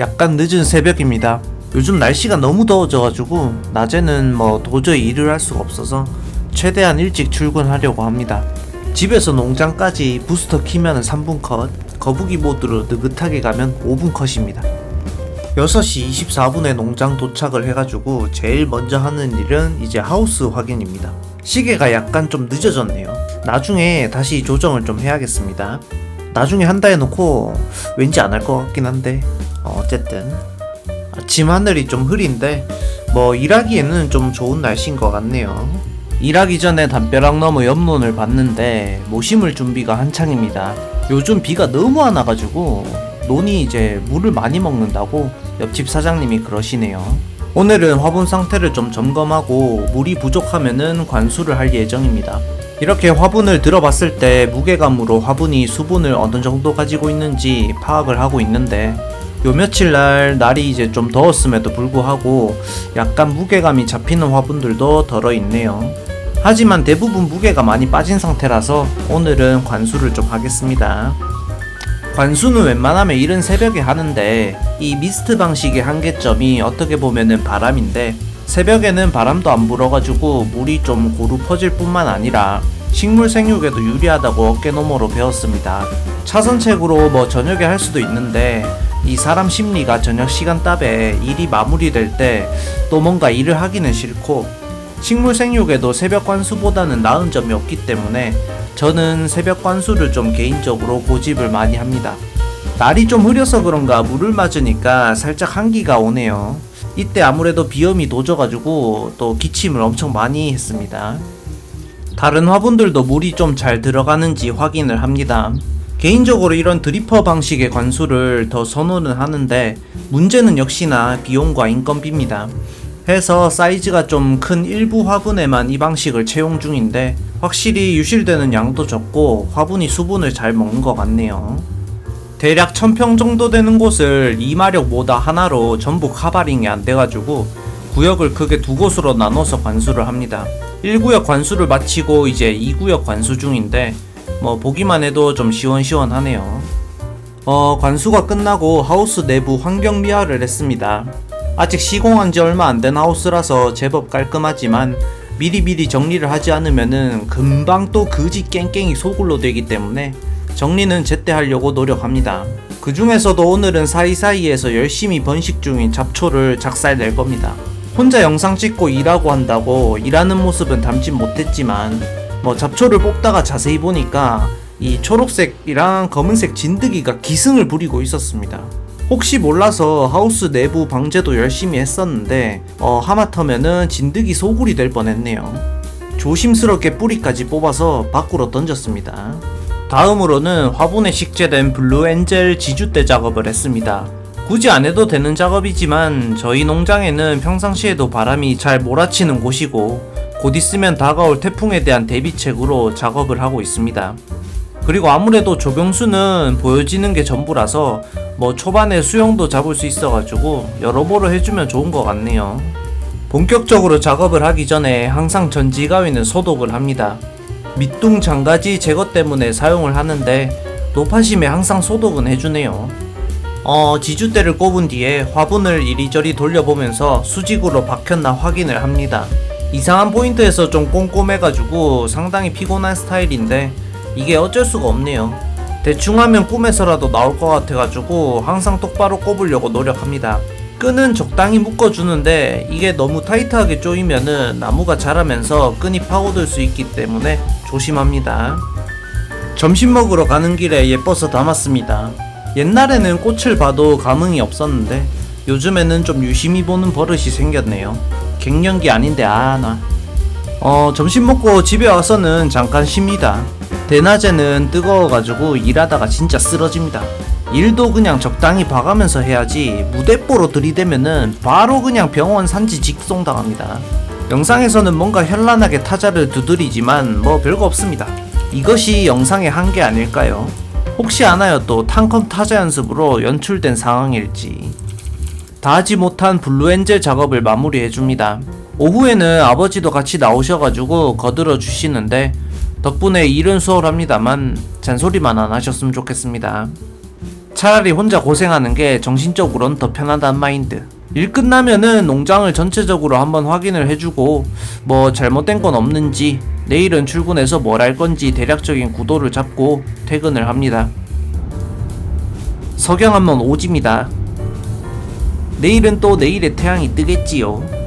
약간 늦은 새벽입니다. 요즘 날씨가 너무 더워져가지고 낮에는 뭐 도저히 일을 할 수가 없어서 최대한 일찍 출근하려고 합니다. 집에서 농장까지 부스터 키면 3분 컷, 거북이 모드로 느긋하게 가면 5분 컷입니다. 6시 24분에 농장 도착을 해가지고 제일 먼저 하는 일은 이제 하우스 확인입니다. 시계가 약간 좀 늦어졌네요. 나중에 다시 조정을 좀 해야겠습니다. 나중에 한다 해놓고 왠지 안 할 것 같긴 한데 어, 어쨌든 아침 하늘이 좀 흐린데 뭐 일하기에는 좀 좋은 날씨인 것 같네요. 일하기 전에 담벼락 너머 옆론을 봤는데 모심을 준비가 한창입니다. 요즘 비가 너무 안 와가지고 논이 이제 물을 많이 먹는다고 옆집 사장님이 그러시네요. 오늘은 화분 상태를 좀 점검하고 물이 부족하면은 관수를 할 예정입니다. 이렇게 화분을 들어봤을 때 무게감으로 화분이 수분을 어느 정도 가지고 있는지 파악을 하고 있는데 요 며칠 날 날이 이제 좀 더웠음에도 불구하고 약간 무게감이 잡히는 화분들도 덜어 있네요. 하지만 대부분 무게가 많이 빠진 상태라서 오늘은 관수를 좀 하겠습니다. 관수는 웬만하면 이른 새벽에 하는데 이 미스트 방식의 한계점이 어떻게 보면은 바람인데 새벽에는 바람도 안 불어가지고 물이 좀 고루 퍼질 뿐만 아니라 식물 생육에도 유리하다고 어깨너머로 배웠습니다. 차선책으로 뭐 저녁에 할 수도 있는데 이 사람 심리가 저녁 시간 답에 일이 마무리될 때 또 뭔가 일을 하기는 싫고 식물 생육에도 새벽 관수보다는 나은 점이 없기 때문에 저는 새벽 관수를 좀 개인적으로 고집을 많이 합니다. 날이 좀 흐려서 그런가 물을 맞으니까 살짝 한기가 오네요. 이때 아무래도 비염이 도져가지고 또 기침을 엄청 많이 했습니다. 다른 화분들도 물이 좀 잘 들어가는지 확인을 합니다. 개인적으로 이런 드리퍼 방식의 관수를 더 선호는 하는데 문제는 역시나 비용과 인건비입니다. 해서 사이즈가 좀 큰 일부 화분에만 이 방식을 채용 중인데 확실히 유실되는 양도 적고 화분이 수분을 잘 먹는 것 같네요. 대략 1000평 정도 되는 곳을 2마력 모다 하나로 전부 카바링이 안 돼가지고 구역을 크게 두 곳으로 나눠서 관수를 합니다. 1구역 관수를 마치고 이제 2구역 관수 중인데 뭐 보기만 해도 좀 시원시원하네요. 어, 관수가 끝나고 하우스 내부 환경 미화를 했습니다. 아직 시공한 지 얼마 안 된 하우스라서 제법 깔끔하지만 미리미리 정리를 하지 않으면은 금방 또 그지 깽깽이 소굴로 되기 때문에 정리는 제때 하려고 노력합니다. 그 중에서도 오늘은 사이사이에서 열심히 번식 중인 잡초를 작살낼 겁니다. 혼자 영상 찍고 일하고 한다고 일하는 모습은 담진 못했지만 뭐 잡초를 뽑다가 자세히 보니까 이 초록색이랑 검은색 진드기가 기승을 부리고 있었습니다. 혹시 몰라서 하우스 내부 방제도 열심히 했었는데 어, 하마터면은 진드기 소굴이 될 뻔했네요. 조심스럽게 뿌리까지 뽑아서 밖으로 던졌습니다. 다음으로는 화분에 식재된 블루 엔젤 지주대 작업을 했습니다. 굳이 안 해도 되는 작업이지만 저희 농장에는 평상시에도 바람이 잘 몰아치는 곳이고 곧 있으면 다가올 태풍에 대한 대비책으로 작업을 하고 있습니다. 그리고 아무래도 조경수는 보여지는 게 전부라서 뭐 초반에 수영도 잡을 수 있어가지고 여러모로 해주면 좋은 것 같네요. 본격적으로 작업을 하기 전에 항상 전지 가위는 소독을 합니다. 밑둥 장가지 제거 때문에 사용을 하는데 높아심에 항상 소독은 해주네요. 어, 지주대를 꼽은 뒤에 화분을 이리저리 돌려보면서 수직으로 박혔나 확인을 합니다. 이상한 포인트에서 좀 꼼꼼해가지고 상당히 피곤한 스타일인데 이게 어쩔 수가 없네요. 대충 하면 꿈에서라도 나올 것 같아가지고 항상 똑바로 꼽으려고 노력합니다. 끈은 적당히 묶어주는데 이게 너무 타이트하게 조이면은 나무가 자라면서 끈이 파고들 수 있기 때문에 조심합니다. 점심 먹으러 가는 길에 예뻐서 담았습니다. 옛날에는 꽃을 봐도 감흥이 없었는데 요즘에는 좀 유심히 보는 버릇이 생겼네요. 갱년기 아닌데 아나. 어 점심 먹고 집에 와서는 잠깐 쉽니다. 대낮에는 뜨거워가지고 일하다가 진짜 쓰러집니다. 일도 그냥 적당히 봐가면서 해야지 무대뽀로 들이대면은 바로 그냥 병원 산지 직송당합니다. 영상에서는 뭔가 현란하게 타자를 두드리지만 뭐 별거 없습니다. 이것이 영상의 한계 아닐까요? 혹시 아나요 또 탕컴 타자 연습으로 연출된 상황일지. 다 하지 못한 블루엔젤 작업을 마무리해줍니다. 오후에는 아버지도 같이 나오셔가지고 거들어 주시는데 덕분에 일은 수월합니다만 잔소리만 안 하셨으면 좋겠습니다. 차라리 혼자 고생하는 게 정신적으로는 더 편하단 마인드. 일 끝나면은 농장을 전체적으로 한번 확인을 해주고 뭐 잘못된 건 없는지 내일은 출근해서 뭘 할 건지 대략적인 구도를 잡고 퇴근을 합니다. 석영 한번 오집니다. 내일은 또 내일의 태양이 뜨겠지요.